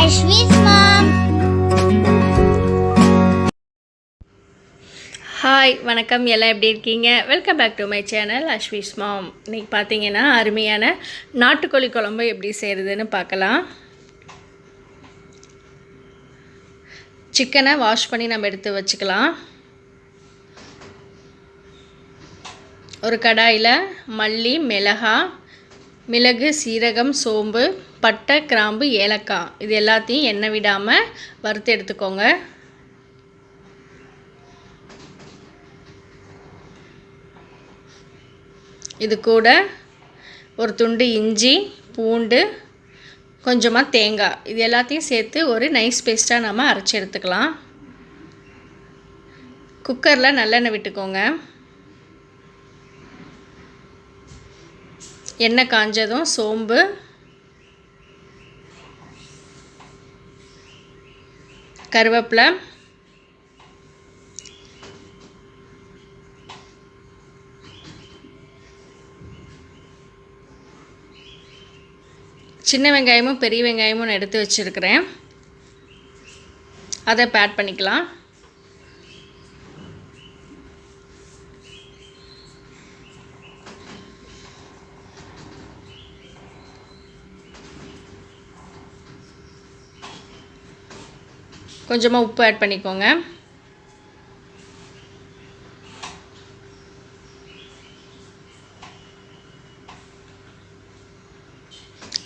Ashwin's mom. Hi வணக்கம். எல்லாம் எப்படி இருக்கீங்க? Welcome back to my channel அஸ்விஸ் mom இன்றைக்கி பார்த்தீங்கன்னா அருமையான நாட்டுக்கோழி குழம்பு எப்படி செய்கிறதுன்னு பார்க்கலாம். சிக்கனை வாஷ் பண்ணி நம்ம எடுத்து வச்சுக்கலாம். ஒரு கடாயில் மல்லி மிளகா மிளகு சீரகம் சோம்பு பட்டை கிராம்பு ஏலக்காய். இது எல்லாத்தையும் எண்ணெய் விடாமல் வறுத்து எடுத்துக்கோங்க. இது கூட ஒரு துண்டு இஞ்சி பூண்டு கொஞ்சமாக தேங்காய். இது எல்லாத்தையும் சேர்த்து ஒரு நைஸ் பேஸ்ட்டாக நம்ம அரைச்சி எடுத்துக்கலாம். குக்கரில் நல்லெண்ணெய் விட்டுக்கோங்க. எண்ணெய் காஞ்சதும் சோம்பு கருவேப்பிலை. சின்ன வெங்காயமும் பெரிய வெங்காயமும் நான் எடுத்து வச்சுருக்கிறேன். அதை இப்போ ஆட் பண்ணிக்கலாம். கொஞ்சமாக உப்பு ஆட் பண்ணிக்கோங்க.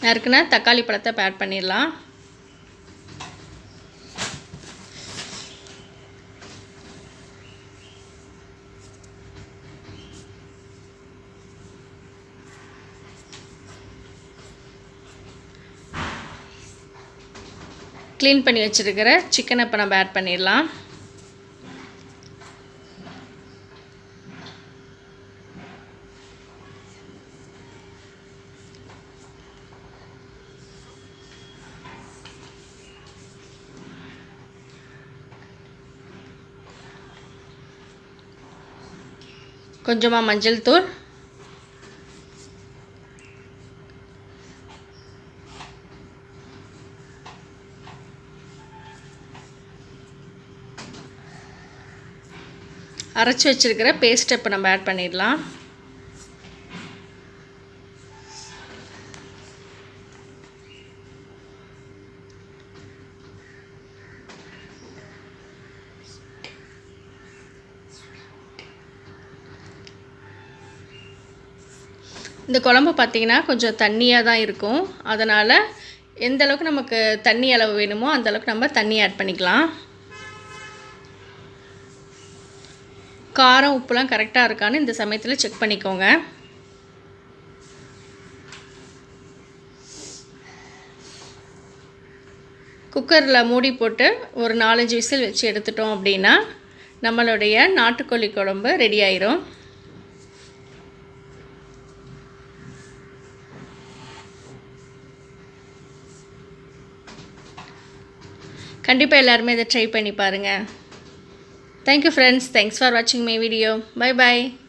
நறுக்குனா தக்காளி பழத்தை ஆட் பண்ணிடலாம். க்ளீன் பண்ணி வச்சுருக்கிற சிக்கனை இப்போ நம்ம ஆட் பண்ணிடலாம். கொஞ்சமாக மஞ்சள் தூள். அரைச்சி வச்சுருக்கிற பேஸ்ட்டை இப்போ நம்ம ஆட் பண்ணிடலாம். இந்த குழம்பு பார்த்திங்கன்னா கொஞ்சம் தண்ணியாக தான் இருக்கும். அதனால் எந்த அளவுக்கு நமக்கு தண்ணி அளவு வேணுமோ அந்த அளவுக்கு நம்ம தண்ணி ஆட் பண்ணிக்கலாம். காரம் உப்புலாம் கரெக்டாக இருக்கான்னு இந்த சமயத்தில் செக் பண்ணிக்கோங்க. குக்கரில் மூடி போட்டு ஒரு நாலஞ்சு விசில் வச்சு எடுத்துட்டோம் அப்படின்னா நம்மளுடைய நாட்டுக்கோழி குழம்பு ரெடி ஆயிரும். கண்டிப்பாக எல்லாருமே இதை ட்ரை பண்ணி பாருங்கள் Thank you friends. Thanks for watching my video. Bye bye.